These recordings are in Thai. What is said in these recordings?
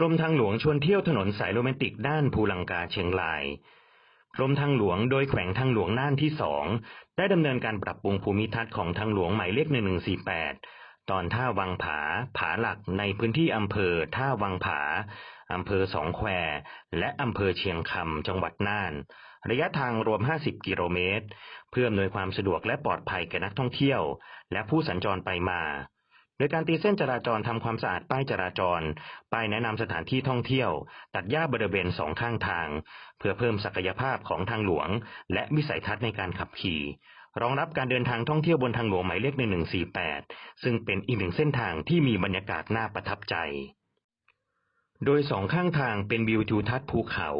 กรมทางหลวงชวนเที่ยวถนนสายโรแมนติกน่านภูลังกาเชียงราย กรมทางหลวงโดยแขวงทางหลวงน่านที่สองได้ดำเนินการปรับปรุงภูมิทัศน์ของทางหลวงหมายเลข 1148 ตอนท่าวังผา ผาหลักในพื้นที่อำเภอท่าวังผาอำเภอสองแควและอำเภอเชียงคำจังหวัดน่าน ระยะทางรวม 50 กิโลเมตร เพื่ออำนวยความสะดวกและปลอดภัยแก่นักท่องเที่ยว และผู้สัญจรไปมา โดยการตีเส้นจราจรทำความสะอาดป้ายจราจร ป้ายแนะนำสถานที่ท่องเที่ยว ตัดหญ้าบริเวณสองข้างทาง เพื่อเพิ่มศักยภาพของทางหลวง และวิสัยทัศน์ในการขับขี่ รองรับการเดินทางท่องเที่ยวบนทางหลวงหมายเลข 1148 ซึ่งเป็นอีกหนึ่งเส้นทางที่มีบรรยากาศน่าประทับใจ โดยสองข้างทางเป็นวิวทิวทัศน์ภูเขา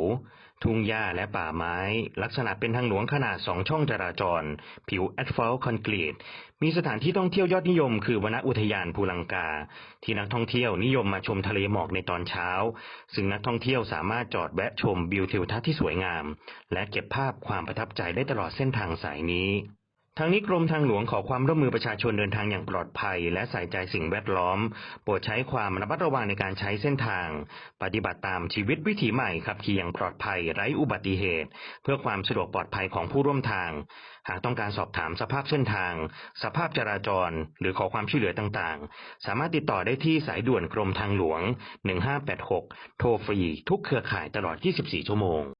ทุ่งหญ้าและป่าไม้ ลักษณะเป็นทางหลวงขนาดสองช่องจราจร ผิวแอสฟัลต์คอนกรีต มีสถานที่ท่องเที่ยวยอดนิยมคือวนอุทยานภูลังกา ที่นักท่องเที่ยวนิยมมาชมทะเลหมอกในตอนเช้า ซึ่งนักท่องเที่ยวสามารถจอดแวะชมวิวทิวทัศน์ที่สวยงาม และเก็บภาพความประทับใจได้ตลอดเส้นทางสายนี้ ทางนี้กรมทางหลวงขอความร่วมมือประชาชนเดินทางอย่างปลอดภัย และใส่ใจสิ่งแวดล้อม โปรดใช้ความระมัดระวังในการใช้เส้นทาง ปฏิบัติตามชีวิตวิถีใหม่ขับขี่อย่างปลอดภัยไร้อุบัติเหตุ เพื่อความสะดวกปลอดภัยของผู้ร่วมทาง หากต้องการสอบถามสภาพเส้นทาง สภาพจราจร หรือขอความช่วยเหลือต่างๆ สามารถติดต่อได้ที่สายด่วนกรมทางหลวง 1586 โทรฟรีทุกเครือข่ายตลอด 24 ชั่วโมง